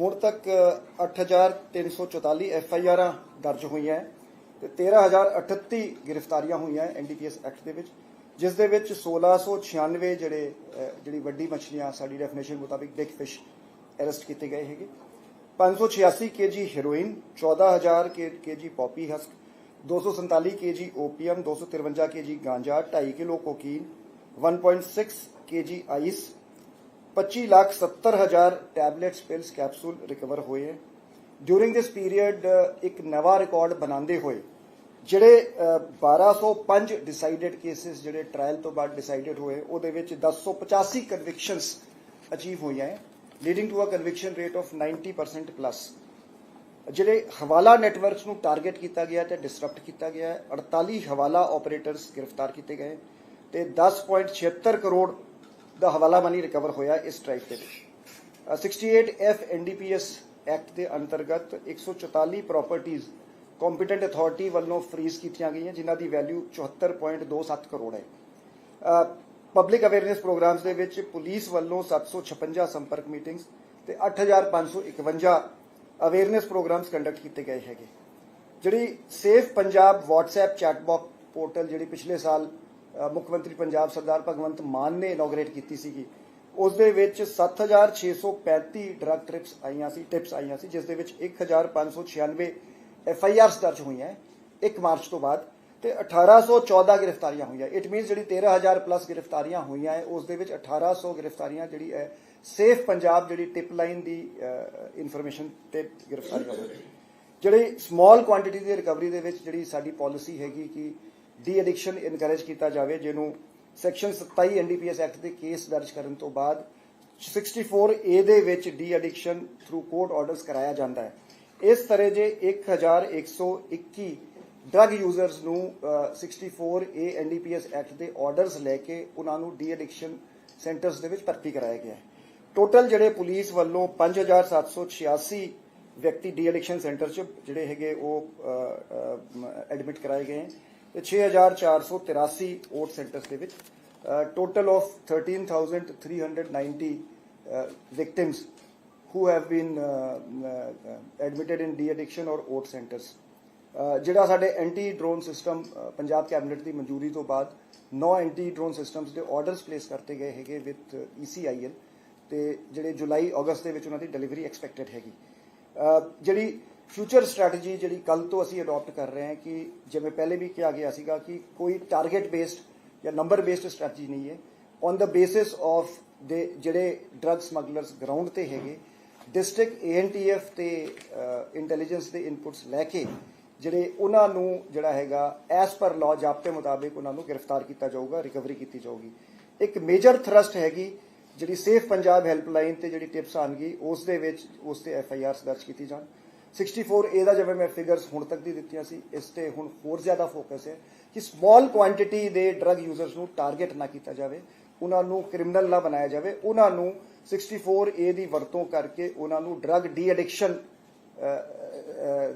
ਹੁਣ ਤੱਕ 8344 F I ਆਰਾਂ ਦਰਜ ਹੋਈਆਂ ਹੈ ਤੇ 13038 ਗ੍ਰਿਫਤਾਰੀਆਂ ਹੋਈਆਂ ਐਨਡੀਪੀਐਸ ਐਕਟ ਦੇ ਵਿੱਚ, ਜਿਸ ਦੇ ਵਿੱਚ 1696 ਜਿਹੜੇ ਜਿਹੜੀ ਵੱਡੀ ਮੱਛਲੀਆਂ ਸਾਡੀ ਡੈਫੀਨੇਸ਼ਨ ਮੁਤਾਬਿਕ ਬਿਗ ਫਿਸ਼ ਅਰੈਸਟ ਕੀਤੇ ਗਏ ਹੈਗੇ। 586 KG heroin 14000 KG poppy husk 247 KG opium 253 KG ganja 2.5 kilo cocaine 1.6 KG ice 25 lakh 70 ਹਜ਼ਾਰ ਟੈਬਲੇਟਸ ਪਿਲਸ ਕੈਪਸੂਲ ਰਿਕਵਰ ਹੋਏ ਹੈ ਡਿਊਰਿੰਗ ਦਿਸ ਪੀਰੀਅਡ ਇੱਕ ਨਵਾਂ ਰਿਕਾਰਡ ਬਣਾਉਂਦੇ ਹੋਏ ਜਿਹੜੇ ਅਹ, 1205 ਡਿਸਾਈਡਡ ਕੇਸਿਸ ਜਿਹੜੇ ਟ੍ਰਾਇਲ ਤੋਂ ਬਾਅਦ ਡਿਸਾਈਡਡ ਹੋਏ ਉਹਦੇ ਵਿੱਚ 1085 ਕਨਵਿਕਸ਼ਨਸ ਅਚੀਵ ਹੋਈਆਂ ਹੈ leading to a conviction rate of 90% plus ਜਿਹੜੇ ਹਵਾਲਾ ਨੈਟਵਰਕਸ ਨੂੰ ਟਾਰਗੇਟ ਕੀਤਾ ਗਿਆ ਤੇ ਡਿਸਰਪਟ ਕੀਤਾ ਗਿਆ ਹੈ 48 ਹਵਾਲਾ ਆਪਰੇਟਰਸ ਗ੍ਰਿਫਤਾਰ ਕੀਤੇ ਗਏ ਤੇ 10.76 ਕਰੋੜ ਦਾ ਹਵਾਲਾ ਮਨੀ ਰਿਕਵਰ ਹੋਇਆ ਇਸ ਸਟ੍ਰਾਈਕ ਦੇ ਵਿੱਚ। ਅ, 68 ਐਫ ਐਨਡੀਪੀਐਸ ਐਕਟ ਦੇ ਅੰਤਰਗਤ 144 ਪ੍ਰਾਪਰਟੀਆਂ ਕੰਪੀਟੈਂਟ ਅਥਾਰਟੀ ਵੱਲੋਂ ਫਰੀਜ਼ ਕੀਤੀਆਂ ਗਈਆਂ ਜਿਨ੍ਹਾਂ ਦੀ ਵੈਲਿਊ 74.27 ਕਰੋੜ ਹੈ। ਪਬਲਿਕ ਅਵੇਅਰਨੈਸ ਪ੍ਰੋਗਰਾਮਸ ਦੇ ਵਿੱਚ ਪੁਲਿਸ ਵੱਲੋਂ 756 ਸੰਪਰਕ ਮੀਟਿੰਗਸ ਤੇ 8551 ਅਵੇਅਰਨੈਸ ਪ੍ਰੋਗਰਾਮਸ ਕੰਡਕਟ ਕੀਤੇ ਗਏ ਹੈਗੇ। ਜਿਹੜੀ safe Punjab WhatsApp chatbot portal ਜਿਹੜੀ ਪਿਛਲੇ ਸਾਲ ਮੁੱਖ ਮੰਤਰੀ ਪੰਜਾਬ ਸਰਦਾਰ ਭਗਵੰਤ ਮਾਨ ਨੇ ਇਨੋਗਰੇਟ ਕੀਤੀ ਸੀਗੀ। ਉਸ ਦੇ ਵਿੱਚ 7635 ਡਰੱਗ ਟ੍ਰਿਪਸ ਆਈਆਂ ਸੀ ਟਿਪਸ ਆਈਆਂ ਸੀ ਜਿਸ ਦੇ ਵਿੱਚ 1596 ਐਫ ਆਈ ਆਰਸ ਦਰਜ ਹੋਈਆਂ 1 ਮਾਰਚ ਤੋਂ ਬਾਅਦ। ਤੇ 1814 ਗ੍ਰਿਫਤਾਰੀਆਂ ਹੋਈਆਂ। ਇਟ ਮੀਨਸ ਜਿਹੜੀ 13000 ਪਲੱਸ ਗ੍ਰਿਫਤਾਰੀਆਂ ਹੋਈਆਂ ਹੈ ਉਸ ਦੇ ਵਿੱਚ 1800 ਗ੍ਰਿਫਤਾਰੀਆਂ ਜਿਹੜੀ ਹੈ ਸੇਫ ਪੰਜਾਬ ਜਿਹੜੀ ਟਿਪ ਲਾਈਨ ਦੀ ਇਨਫੋਰਮੇਸ਼ਨ ਤੇ ਗ੍ਰਿਫਤਾਰੀਆਂ ਹੋਈਆਂ। ਜਿਹੜੇ ਸਮਾਲ ਕੁਆਂਟੀਟੀ ਦੀ ਰਿਕਵਰੀ ਦੇ ਵਿੱਚ ਜਿਹੜੀ ਸਾਡੀ ਪਾਲਿਸੀ ਹੈਗੀ ਕਿ ਡੀ ਐਡਿਕਸ਼ਨ ਇਨਕਰੇਜ ਕੀਤਾ ਜਾਵੇ, ਜਿਹਨੂੰ ਸੈਕਸ਼ਨ 27 ਐਨਡੀਪੀਐਸ ਐਕਟ ਦੇ ਕੇਸ ਦਰਜ ਕਰਨ ਤੋਂ ਬਾਅਦ 64 ਏ ਦੇ ਵਿੱਚ de addiction through court orders ਕਰਾਇਆ ਜਾਂਦਾ ਹੈ। ਇਸ ਤਰ੍ਹਾਂ ਜੇ 1121 ਡਰਗ ਯੂਜ਼ਰਸ ਨੂੰ 64 ਏ ਐਨਡੀਪੀਐਸ ਐਕਟ ਦੇ ਆਰਡਰਸ ਲੈ ਕੇ ਉਹਨਾਂ ਨੂੰ ਡੀ ਐਡਿਕਸ਼ਨ ਸੈਂਟਰਸ ਦੇ ਵਿੱਚ ਭਰਤੀ ਕਰਾਇਆ ਗਿਆ ਹੈ। ਟੋਟਲ ਜਿਹੜੇ ਪੁਲਿਸ ਵੱਲੋਂ 5786 ਵਿਅਕਤੀ ਡੀ ਐਡਿਕਸ਼ਨ ਸੈਂਟਰ 'ਚ ਜਿਹੜੇ ਹੈਗੇ ਉਹ ਐਡਮਿਟ ਕਰਾਏ ਗਏ ਹੈ। ਤੇ 6483 ਓਟ ਸੈਂਟਰਸ ਦੇ ਵਿੱਚ total of 13390 victims who have been uh, uh, admitted in de-addiction or OAT centers. Uh, ਜਿਹੜਾ ਸਾਡੇ anti drone system Punjab cabinet ਦੀ ਮਨਜ਼ੂਰੀ ਤੋਂ ਬਾਅਦ ਨੌ ਐਂਟੀ ਡਰੋਨ ਸਿਸਟਮਸ ਦੇ ਆਰਡਰਸ ਪਲੇਸ ਕਰਤੇ ਗਏ ਹੈਗੇ ਵਿਦ ECIL ਤੇ ਜਿਹੜੇ ਜੁਲਾਈ ਅਗਸਤ ਦੇ ਵਿੱਚ ਉਹਨਾਂ ਦੀ ਡਿਲੀਵਰੀ ਐਕਸਪੈਕਟਡ ਹੈਗੀ ਜਿਹੜੀ ਫਿਊਚਰ ਸਟ੍ਰੈਟਜੀ ਜਿਹੜੀ ਕੱਲ ਤੋਂ ਅਸੀਂ ਅਡਾਪਟ ਕਰ ਰਹੇ ਹਾਂ ਕਿ ਜਿਵੇਂ ਪਹਿਲੇ ਵੀ ਕਿਹਾ ਗਿਆ ਸੀਗਾ ਕਿ ਕੋਈ ਟਾਰਗੇਟ ਬੇਸਡ ਜਾਂ ਨੰਬਰ ਬੇਸਡ ਸਟ੍ਰੈਟਜੀ ਨਹੀਂ ਹੈ। ਔਨ ਦਾ ਬੇਸਿਸ ਆਫ ਦੇ ਜਿਹੜੇ ਡਰੱਗ ਸਮਗਲਰਸ ਗਰਾਊਂਡ ਤੇ ਹੈਗੇ ਡਿਸਟ੍ਰਿਕਟ ਏਐਨਟੀਐਫ ਤੇ ਇੰਟੈਲੀਜੈਂਸ ਦੇ ਇਨਪੁਟਸ ਲੈ ਕੇ ਜਿਹੜੇ ਉਹਨਾਂ ਨੂੰ ਜਿਹੜਾ ਹੈਗਾ ਐਸ ਪਰ ਲਾਅ ਜਾਬਤੇ ਮੁਤਾਬਿਕ ਉਹਨਾਂ ਨੂੰ ਗ੍ਰਿਫਤਾਰ ਕੀਤਾ ਜਾਊਗਾ ਰਿਕਵਰੀ ਕੀਤੀ ਜਾਊਗੀ। ਇੱਕ ਮੇਜਰ ਥਰਸਟ ਹੈਗੀ, ਜਿਹੜੀ ਸੇਫ ਪੰਜਾਬ ਹੈਲਪਲਾਈਨ ਤੇ ਜਿਹੜੀ ਟਿਪਸ ਆਣਗੀ ਉਸ ਦੇ ਵਿੱਚ ਉਸ ਤੇ ਐਫ ਆਈ ਆਰਸ ਦਰਜ ਕੀਤੀ ਜਾਣ। 64 ਏ ਦਾ ਜਿਵੇਂ ਮੈਂ ਫਿਗਰਸ ਹੁਣ ਤੱਕ ਦੀ ਦਿੱਤੀਆਂ ਸੀ, ਇਸ ਤੇ ਹੁਣ ਹੋਰ ਜ਼ਿਆਦਾ ਫੋਕਸ ਹੈ ਕਿ ਸਮਾਲ ਕੁਆਂਟੀਟੀ ਦੇ ਡਰੱਗ ਯੂਜ਼ਰਸ ਨੂੰ ਟਾਰਗੇਟ ਨਾ ਕੀਤਾ ਜਾਵੇ, ਉਹਨਾਂ ਨੂੰ ਕ੍ਰਿਮੀਨਲ ਨਾ ਬਣਾਇਆ ਜਾਵੇ, ਉਹਨਾਂ ਨੂੰ 64 ਏ ਦੀ ਵਰਤੋਂ ਕਰਕੇ ਉਹਨਾਂ ਨੂੰ ਡਰੱਗ ਡੀ ਐਡਿਕਸ਼ਨ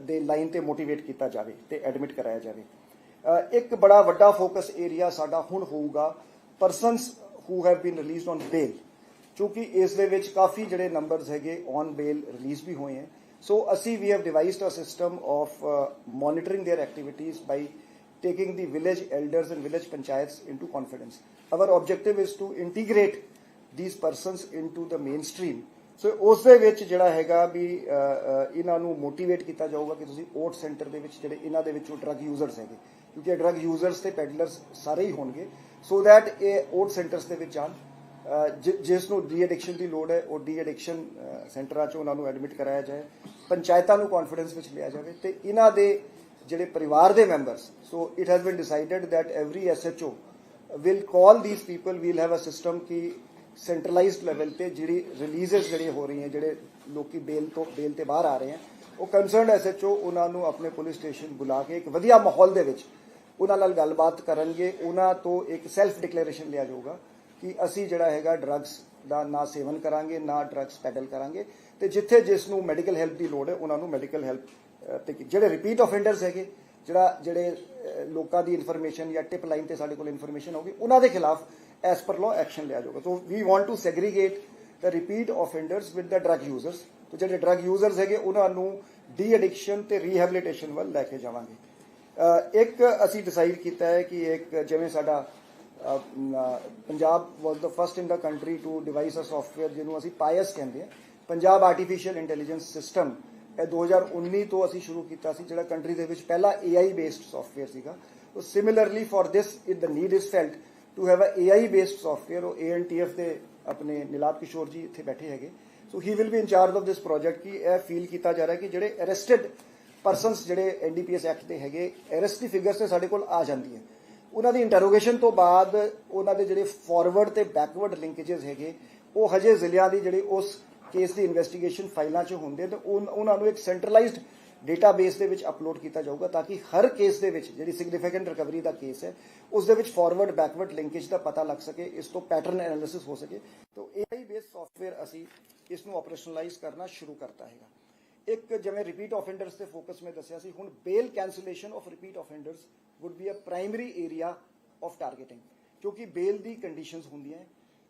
ਦੇ ਲਾਈਨ ਤੇ ਮੋਟੀਵੇਟ ਕੀਤਾ ਜਾਵੇ ਤੇ ਐਡਮਿਟ ਕਰਾਇਆ ਜਾਵੇ। ਇੱਕ ਬੜਾ ਵੱਡਾ ਫੋਕਸ ਏਰੀਆ ਸਾਡਾ ਹੁਣ ਹੋਊਗਾ persons who have been released on bail ਕਿਉਂਕਿ ਇਸ ਦੇ ਵਿੱਚ ਕਾਫੀ ਜਿਹੜੇ ਨੰਬਰਸ ਹੈਗੇ ਔਨ ਬੇਲ ਰਿਲੀਜ਼ ਵੀ ਹੋਏ ਹੈ ਸੋ ਅਸੀਂ ਵੀ have devised a system of monitoring their activities by taking the village elders and village panchayats into confidence. Our objective is to integrate these persons into the mainstream. So ਉਸ ਦੇ ਵਿੱਚ ਜਿਹੜਾ ਹੈਗਾ ਵੀ ਅ, ਅ, ਇਹਨਾਂ ਨੂੰ ਮੋਟੀਵੇਟ ਕੀਤਾ ਜਾਊਗਾ ਕਿ ਤੁਸੀਂ ਓਟ ਸੈਂਟਰ ਦੇ ਵਿੱਚ ਜਿਹੜੇ ਇਹਨਾਂ ਦੇ ਵਿੱਚੋਂ ਡਰੱਗ ਯੂਜ਼ਰਸ ਹੈਗੇ ਕਿਉਂਕਿ ਡਰੱਗ ਯੂਜ਼ਰਸ ਤੇ ਪੈਡਲਰਸ ਸਾਰੇ ਹੀ ਹੋਣਗੇ ਸੋ ਦੈਟ ਇਹ ਓਟ ਸੈਂਟਰਸ ਦੇ ਵਿੱਚ ਆਣ ਅ, ਜਿ- ਜਿਸ ਨੂੰ ਡੀ ਐਡਿਕਸ਼ਨ ਦੀ ਲੋੜ ਹੈ, ਉਹ ਡੀ ਐਡਿਕਸ਼ਨ ਸੈਂਟਰਾਂ 'ਚ ਉਹਨਾਂ ਨੂੰ ਐਡਮਿਟ ਕਰਾਇਆ ਜਾਏ, ਪੰਚਾਇਤਾਂ ਨੂੰ ਕੌਨਫੀਡੈਂਸ ਵਿੱਚ ਲਿਆ ਜਾਵੇ ਤੇ ਇਹਨਾਂ ਦੇ ਜਿਹੜੇ ਪਰਿਵਾਰ ਦੇ members so it has been decided that every SHO will call these people we'll have a system ਕਿ ਸੈਂਟਰਲਾਈਜ਼ਡ ਲੈਵਲ ਤੇ ਜਿਹੜੀ ਰਿਲੀਜ਼ਸ ਜਿਹੜੀਆਂ ਹੋ ਰਹੀਆਂ ਜਿਹੜੇ ਲੋਕੀ ਬੇਲ ਤੋਂ ਬੇਲ ਤੇ ਬਾਹਰ ਆ ਰਹੇ ਹੈ ਉਹ ਕੰਸਰਨਡ ਐਸਐਚਓ ਉਹਨਾਂ ਨੂੰ ਆਪਣੇ ਪੁਲਿਸ ਸਟੇਸ਼ਨ ਬੁਲਾ ਕੇ ਇੱਕ ਵਧੀਆ ਮਾਹੌਲ ਦੇ ਵਿੱਚ ਉਹਨਾਂ ਨਾਲ ਗੱਲਬਾਤ ਕਰਨਗੇ, ਉਹਨਾਂ ਤੋਂ ਇੱਕ ਸੈਲਫ ਡਿਕਲੇਰੇਸ਼ਨ ਲਿਆ ਜਾਊਗਾ। ਕਿ ਅਸੀਂ ਜਿਹੜਾ ਹੈਗਾ ਡਰੱਗਸ ਦਾ ਨਾ ਸੇਵਨ ਕਰਾਂਗੇ, ਨਾ ਡਰੱਗਸ ਪੈਡਲ ਕਰਾਂਗੇ ਤੇ ਜਿੱਥੇ ਜਿਸ ਨੂੰ ਮੈਡੀਕਲ ਹੈਲਪ ਦੀ ਲੋੜ ਹੈ, ਉਹਨਾਂ ਨੂੰ ਮੈਡੀਕਲ ਹੈਲਪ ਤੇ ਜਿਹੜੇ ਰਿਪੀਟ ਆਫੈਂਡਰਸ ਹੈਗੇ, ਜਿਹੜਾ, ਜਿਹੜੇ ਲੋਕਾਂ ਦੀ ਇਨਫੋਰਮੇਸ਼ਨ ਜਾਂ ਟਿਪ ਲਾਈਨ ਤੇ ਸਾਡੇ ਕੋਲ ਇਨਫੋਰਮੇਸ਼ਨ ਹੋਗੀ ਉਹਨਾਂ ਦੇ ਖਿਲਾਫ ਐਸ ਪਰ ਲਾਅ ਐਕਸ਼ਨ ਲਿਆ ਜਾਊਗਾ। So we want to segregate the repeat offenders with the drug users. ਤੇ ਜਿਹੜੇ ਡਰੱਗ ਯੂਜ਼ਰਸ ਹੈਗੇ, ਉਹਨਾਂ ਨੂੰ ਡੀ ਐਡਿਕਸ਼ਨ ਤੇ ਰੀਹੈਬਿਲਿਟੇਸ਼ਨ ਵੱਲ ਲੈ ਕੇ ਜਾਵਾਂਗੇ। ਇੱਕ ਅਸੀਂ ਡਿਸਾਈਡ ਕੀਤਾ ਹੈ ਕਿ ਇੱਕ ਜਿਵੇਂ ਸਾਡਾ Punjab was the first in the country to devise a software ਜਿਹਨੂੰ ਅਸੀਂ ਪਾਇਸ ਕਹਿੰਦੇ ਹਾਂ। ਪੰਜਾਬ ਆਰਟੀਫੀਸ਼ੀਅਲ ਇੰਟੈਲੀਜੈਂਸ ਸਿਸਟਮ ਇਹ 2019 ਤੋਂ ਅਸੀਂ ਸ਼ੁਰੂ ਕੀਤਾ ਸੀ, ਜਿਹੜਾ ਕੰਟਰੀ ਦੇ ਵਿੱਚ ਪਹਿਲਾ AI ਬੇਸਡ ਸੌਫਟਵੇਅਰ ਸੀਗਾ। ਉਹ similarly for this it the need is felt to have a AI based software ਉਹ ANTF ਦੇ ਆਪਣੇ ਨਿਲਾਬ ਕਿਸ਼ੋਰ ਜੀ ਇੱਥੇ ਬੈਠੇ ਹੈਗੇ। So he will be in charge of this project ਕਿ ਇਹ ਫੀਲ ਕੀਤਾ ਜਾ ਰਿਹਾ ਕਿ ਜਿਹੜੇ ਅਰੈਸਟਡ ਪਰਸਨਸ ਜਿਹੜੇ ਐਨਡੀਪੀਐਸ ਐਕਟ ਦੇ ਹੈਗੇ ਅਰੈਸਟ ਫਿਗਰਸ ਤੇ ਸਾਡੇ ਕੋਲ ਆ ਜਾਂਦੀ ਹੈ ਉਹਨਾਂ ਦੀ ਇੰਟਰੋਗੇਸ਼ਨ ਤੋਂ ਬਾਅਦ ਉਹਨਾਂ ਦੇ ਜਿਹੜੇ ਫਾਰਵਰਡ ਤੇ ਬੈਕਵਰਡ ਲਿੰਕੇजेस ਹੈਗੇ, ਉਹ ਹਜੇ ਜ਼ਿਲ੍ਹਿਆਂ ਦੀ ਜਿਹੜੀ ਉਸ ਕੇਸ ਦੀ ਇਨਵੈਸਟੀਗੇਸ਼ਨ ਫਾਈਲਾਂ 'ਚ ਹੁੰਦੇ ਤੇ ਉਹਨਾਂ ਨੂੰ ਇੱਕ ਸੈਂਟਰਲਾਈਜ਼ਡ ਡੇਟਾਬੇਸ ਦੇ ਵਿੱਚ ਅਪਲੋਡ ਕੀਤਾ ਜਾਊਗਾ ਤਾਂ ਕਿ ਹਰ ਕੇਸ ਦੇ ਵਿੱਚ ਜਿਹੜੀ ਸਿਗਨੀਫੀਕੈਂਟ ਰਿਕਵਰੀ ਦਾ ਕੇਸ ਹੈ, ਉਸ ਦੇ ਵਿੱਚ ਫਾਰਵਰਡ ਬੈਕਵਰਡ ਲਿੰਕੇਜ ਦਾ ਪਤਾ ਲੱਗ ਸਕੇ, ਇਸ ਤੋਂ ਪੈਟਰਨ ਐਨਾਲਿਸਿਸ ਹੋ ਸਕੇ। ਤਾਂ AI ਬੇਸਡ ਸੌਫਟਵੇਅਰ ਅਸੀਂ ਇਸ ਨੂੰ ਆਪਰੇਸ਼ਨਲਾਈਜ਼ ਕਰਨਾ ਸ਼ੁਰੂ ਕਰਤਾ ਹੈਗਾ। ਇੱਕ ਜਿਵੇਂ ਰਿਪੀਟ ਆਫੈਂਡਰਸ ਤੇ ਫੋਕਸ ਮੈਂ ਦੱਸਿਆ ਸੀ, ਹੁਣ bail cancellation of repeat offenders would be a primary area of targeting ਕਿਉਂਕਿ ਬੇਲ ਦੀ ਕੰਡੀਸ਼ਨਸ ਹੁੰਦੀਆਂ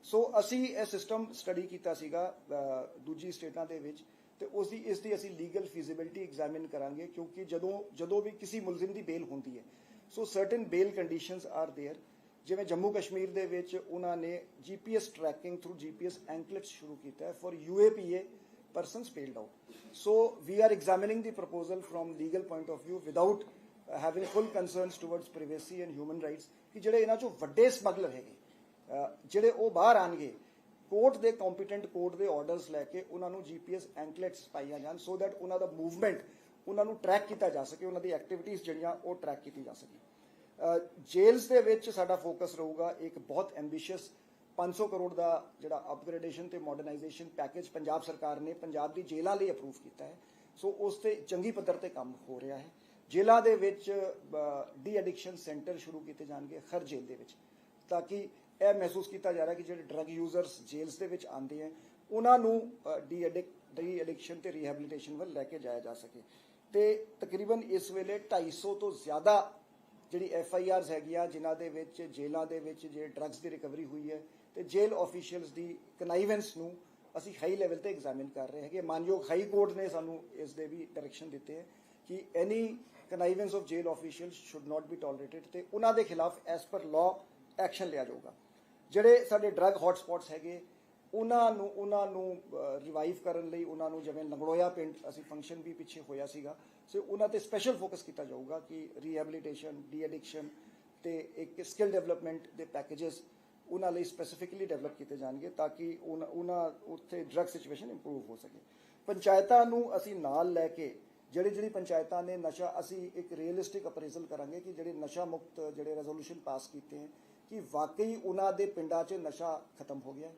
ਸੋ ਅਸੀਂ ਇਹ ਸਿਸਟਮ ਸਟੱਡੀ ਕੀਤਾ ਸੀਗਾ ਦੂਜੀ ਸਟੇਟਾਂ ਦੇ ਵਿੱਚ, ਤੇ ਉਸ ਦੀ ਇਸ ਦੀ ਅਸੀਂ ਲੀਗਲ ਫੀਜ਼ਿਬਿਲਟੀ ਐਗਜ਼ਾਮਿਨ ਕਰਾਂਗੇ, ਕਿਉਂਕਿ ਜਦੋਂ ਜਦੋਂ ਵੀ ਕਿਸੇ ਮੁਲਜ਼ਮ ਦੀ ਬੇਲ ਹੁੰਦੀ ਹੈ so certain bail conditions are there ਜਿਵੇਂ ਜੰਮੂ ਕਸ਼ਮੀਰ ਦੇ ਵਿੱਚ ਉਹਨਾਂ ਨੇ GPS tracking through GPS anklets ਸ਼ੁਰੂ ਕੀਤਾ ਹੈ। For UAPA persons bailed out. So we are examining the proposal from legal point of view without uh, having full concerns towards privacy and human rights ਕਿ ਜਿਹੜੇ ਇਹਨਾਂ ਚੋਂ ਵੱਡੇ smuggler ਹੈਗੇ ਜਿਹੜੇ ਉਹ ਬਾਹਰ ਆਣਗੇ ਕੋਰਟ ਦੇ ਕੰਪੀਟੈਂਟ ਕੋਰਟ ਦੇ ਆਰਡਰਸ ਲੈ ਕੇ ਉਹਨਾਂ ਨੂੰ ਜੀਪੀਐਸ ਐਂਕਲੈਟਸ ਪਾਈਆਂ ਜਾਣ ਸੋ ਦੈਟ ਉਹਨਾਂ ਦਾ ਮੂਵਮੈਂਟ ਉਹਨਾਂ ਨੂੰ ਟਰੈਕ ਕੀਤਾ ਜਾ ਸਕੇ ਉਹਨਾਂ ਦੀ ਐਕਟੀਵਿਟੀਜ਼ ਜਿਹੜੀਆਂ ਉਹ ਟਰੈਕ ਕੀਤੀ ਜਾ ਸਕੇ ਜੇਲਸ ਦੇ ਵਿੱਚ ਸਾਡਾ ਫੋਕਸ ਰਹੂਗਾ ਇੱਕ ਬਹੁਤ ਐਂਬੀਸ਼ੀਅਸ 500 ਕਰੋੜ ਦਾ ਜਿਹੜਾ ਅਪਗ੍ਰੇਡੇਸ਼ਨ ਤੇ ਮਾਡਰਨਾਈਜੇਸ਼ਨ ਪੈਕੇਜ ਪੰਜਾਬ ਸਰਕਾਰ ਨੇ ਪੰਜਾਬ ਦੀ ਜੇਲ੍ਹਾਂ ਲਈ ਅਪਰੂਵ ਕੀਤਾ ਹੈ। ਸੋ ਉਸ ਤੇ ਚੰਗੀ ਪੱਧਰ ਤੇ ਕੰਮ ਹੋ ਰਿਹਾ ਹੈ। ਜੇਲ੍ਹਾਂ ਦੇ ਵਿੱਚ ਡੀ ਐਡਿਕਸ਼ਨ ਸੈਂਟਰ ਸ਼ੁਰੂ ਕੀਤੇ ਜਾਣਗੇ ਹਰ ਜੇਲ੍ਹ ਦੇ ਵਿੱਚ, ਤਾਂ ਕਿ ਇਹ ਮਹਿਸੂਸ ਕੀਤਾ ਜਾ ਰਿਹਾ ਕਿ ਜਿਹੜੇ ਡਰੱਗ ਯੂਜ਼ਰਸ ਜੇਲ੍ਸ ਦੇ ਵਿੱਚ ਆਉਂਦੇ ਹੈ, ਉਹਨਾਂ ਨੂੰ ਡੀ ਐਡਿਕ ਡੀ ਐਡਿਕਸ਼ਨ ਤੇ ਰੀਹੈਬਿਲਿਟੇਸ਼ਨ ਵੱਲ ਲੈ ਕੇ ਜਾਇਆ ਜਾ ਸਕੇ। ਤੇ ਤਕਰੀਬਨ ਇਸ ਵੇਲੇ 250 ਤੋਂ ਜ਼ਿਆਦਾ ਜਿਹੜੀ ਐਫ ਆਈ ਆਰਸ ਹੈਗੀਆਂ, ਜਿਨ੍ਹਾਂ ਦੇ ਵਿੱਚ, ਜੇਲ੍ਹਾਂ ਦੇ ਵਿੱਚ ਜੇ ਡਰੱਗਸ ਦੀ ਰਿਕਵਰੀ ਹੋਈ ਹੈ ਤੇ ਜੇਲ੍ਹ ਆਫੀਸ਼ੀਅਲਸ ਦੀ ਕਨਾਈਵੈਂਸ ਨੂੰ ਅਸੀਂ ਹਾਈ ਲੈਵਲ ਤੇ ਐਗਜ਼ਾਮਿਨ ਕਰ ਰਹੇ ਹੈਗੇ। ਮਾਨਯੋਗ ਹਾਈ ਕੋਰਟ ਨੇ ਸਾਨੂੰ ਇਸ ਦੇ ਵੀ ਡਾਇਰੈਕਸ਼ਨ ਦਿੱਤੇ ਹੈ ਕਿ any connivance of jail officials should not be tolerated ਤੇ ਉਹਨਾਂ ਦੇ ਖਿਲਾਫ ਐਸ ਪਰ ਲਾਅ ਐਕਸ਼ਨ ਲਿਆ ਜਾਊਗਾ। ਜਿਹੜੇ ਸਾਡੇ ਡਰੱਗ ਹੌਟਸਪੌਟਸ ਹੈਗੇ, ਉਹਨਾਂ ਨੂੰ ਉਹਨਾਂ ਨੂੰ ਰਿਵਾਈਵ ਕਰਨ ਲਈ, ਉਹਨਾਂ ਨੂੰ ਜਿਵੇਂ ਲੰਗੜੋਇਆ ਪਿੰਡ ਅਸੀਂ ਫੰਕਸ਼ਨ ਵੀ ਪਿੱਛੇ ਹੋਇਆ ਸੀਗਾ ਸੋ ਉਹਨਾਂ ਤੇ ਸਪੈਸ਼ਲ ਫੋਕਸ ਕੀਤਾ ਜਾਊਗਾ ਕਿ ਰੀਹੈਬਿਲਿਟੇਸ਼ਨ ਡੀਐਡਿਕਸ਼ਨ ਤੇ ਇੱਕ ਸਕਿੱਲ ਡਿਵੈਲਪਮੈਂਟ ਦੇ ਪੈਕੇजेस ਉਹਨਾਂ ਲਈ ਸਪੈਸੀਫਿਕਲੀ ਡਿਵੈਲਪ ਕੀਤੇ ਜਾਣਗੇ ਤਾਂ ਕਿ ਉਹਨਾਂ ਉੱਥੇ ਡਰੱਗ ਸਿਚੁਏਸ਼ਨ ਇੰਪਰੂਵ ਹੋ ਸਕੇ। ਪੰਚਾਇਤਾਂ ਨੂੰ ਅਸੀਂ ਨਾਲ ਲੈ ਕੇ, ਜਿਹੜੀ ਜਿਹੜੀ ਪੰਚਾਇਤਾਂ ਨੇ ਨਸ਼ਾ, ਅਸੀਂ ਇੱਕ ਰੀਅਲਿਸਟਿਕ ਅਪਰੇਜ਼ਲ ਕਰਾਂਗੇ ਕਿ ਜਿਹੜੇ ਨਸ਼ਾ ਮੁਕਤ, ਜਿਹੜੇ ਰੈਜ਼ੋਲੂਸ਼ਨ ਪਾਸ ਕੀਤੇ ਹੈ, ਕਿ ਵਾਕਈ ਉਹਨਾਂ ਦੇ ਪਿੰਡਾਂ 'ਚ ਨਸ਼ਾ ਖਤਮ ਹੋ ਗਿਆ।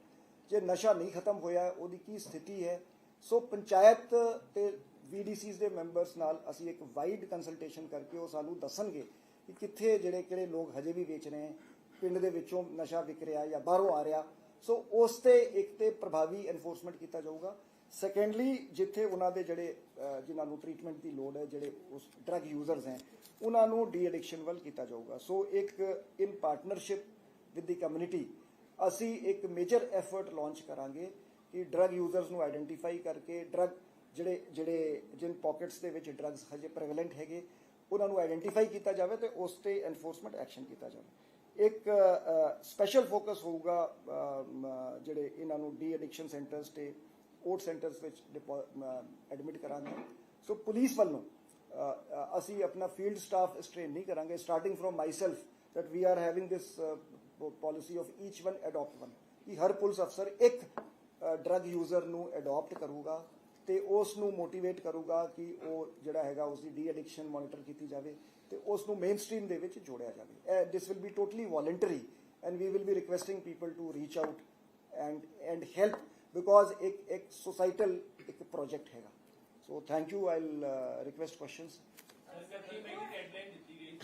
ਜੇ ਨਸ਼ਾ ਨਹੀਂ ਖਤਮ ਹੋਇਆ, ਉਹਦੀ ਕੀ ਸਥਿਤੀ ਹੈ? ਸੋ ਪੰਚਾਇਤ ਤੇ ਵੀਡੀਸੀਜ਼ ਦੇ ਮੈਂਬਰਸ ਨਾਲ ਅਸੀਂ ਇੱਕ ਵਾਈਡ ਕੰਸਲਟੇਸ਼ਨ ਕਰਕੇ ਉਹ ਸਾਨੂੰ ਦੱਸਣਗੇ ਕਿ ਕਿੱਥੇ ਜਿਹੜੇ ਕਿਹੜੇ ਲੋਕ ਹਜੇ ਵੀ ਵੇਚ ਰਹੇ ਹੈ ਪਿੰਡ ਦੇ ਵਿੱਚੋਂ ਨਸ਼ਾ ਵਿਕ ਰਿਹਾ ਜਾਂ ਬਾਹਰੋਂ ਆ ਰਿਹਾ ਸੋ ਉਸ ਤੇ ਇੱਕ ਤੇ ਪ੍ਰਭਾਵੀ ਐਨਫੋਰਸਮੈਂਟ ਕੀਤਾ ਜਾਊਗਾ। ਸੈਕੰਡਲੀ ਜਿੱਥੇ ਉਹਨਾਂ ਦੇ ਜਿਹੜੇ ਅਹ, ਜਿਨ੍ਹਾਂ ਨੂੰ ਟ੍ਰੀਟਮੈਂਟ ਦੀ ਲੋੜ ਹੈ ਜਿਹੜੇ ਉਸ ਡਰੱਗ ਯੂਜ਼ਰਸ ਹੈ ਉਹਨਾਂ ਨੂੰ ਡੀ ਐਡਿਕਸ਼ਨ ਵੱਲ ਕੀਤਾ ਜਾਊਗਾ। ਸੋ ਇੱਕ in partnership with the community ਅਸੀਂ ਇੱਕ ਮੇਜਰ ਐਫਰਟ ਲਾਂਚ ਕਰਾਂਗੇ ਕਿ ਡਰੱਗ ਯੂਜ਼ਰਸ ਨੂੰ ਆਇਡੈਂਟੀਫਾਈ ਕਰਕੇ ਡਰੱਗ ਜਿਹੜੇ ਜਿਹੜੇ ਜਿਨ ਪਾਕਟਸ ਦੇ ਵਿੱਚ ਡਰੱਗਸ ਹਜੇ ਪ੍ਰੈਵਲੈਂਟ ਹੈਗੇ ਉਹਨਾਂ ਨੂੰ ਆਇਡੈਂਟੀਫਾਈ ਕੀਤਾ ਜਾਵੇ ਤੇ ਉਸ ਤੇ ਐਨਫੋਰਸਮੈਂਟ ਐਕਸ਼ਨ ਕੀਤਾ ਜਾਵੇ। ਇੱਕ ਸਪੈਸ਼ਲ ਫੋਕਸ ਹੋਊਗਾ ਜਿਹੜੇ ਇਹਨਾਂ ਨੂੰ ਡੀ ਐਡਿਕਸ਼ਨ ਸੈਂਟਰਸ ਤੇ ਓਟ ਸੈਂਟਰਸ ਵਿੱਚ ਐਡਮਿਟ ਕਰਾਂਗੇ। ਸੋ ਪੁਲਿਸ ਵੱਲੋਂ ਅਸੀਂ ਆਪਣਾ ਫੀਲਡ ਸਟਾਫ ਸਟ੍ਰੇਨ ਨਹੀਂ ਕਰਾਂਗੇ। Starting from myself that we are having this uh, policy of each one adopt one ਕਿ ਹਰ ਪੁਲਿਸ ਅਫਸਰ ਇੱਕ ਡਰੱਗ ਯੂਜ਼ਰ ਨੂੰ ਅਡਾਪਟ ਕਰੂਗਾ ਤੇ ਉਸ ਨੂੰ ਮੋਟੀਵੇਟ ਕਰੂਗਾ ਕਿ ਉਹ ਜਿਹੜਾ ਹੈਗਾ ਉਸ ਦੀ ਡੀ ਐਡਿਕਸ਼ਨ ਮੋਨੀਟਰ ਕੀਤੀ ਜਾਵੇ। ਤੇ ਉਸ ਨੂੰ ਮੇਨ ਸਟ੍ਰੀਮ ਦੇ ਵਿੱਚ ਜੋੜਿਆ ਜਾਵੇ। This will be totally voluntary and we will be requesting people to reach out and and help because ਇੱਕ ਇੱਕ ਸੋਸਾਈਟਲ ਇੱਕ ਪ੍ਰੋਜੈਕਟ ਹੈਗਾ so thank you I will request questions ਸਰਕਾਰੀ ਮੈਂ ਡੈਡਲਾਈਨ ਦਿੱਤੀ ਗਈ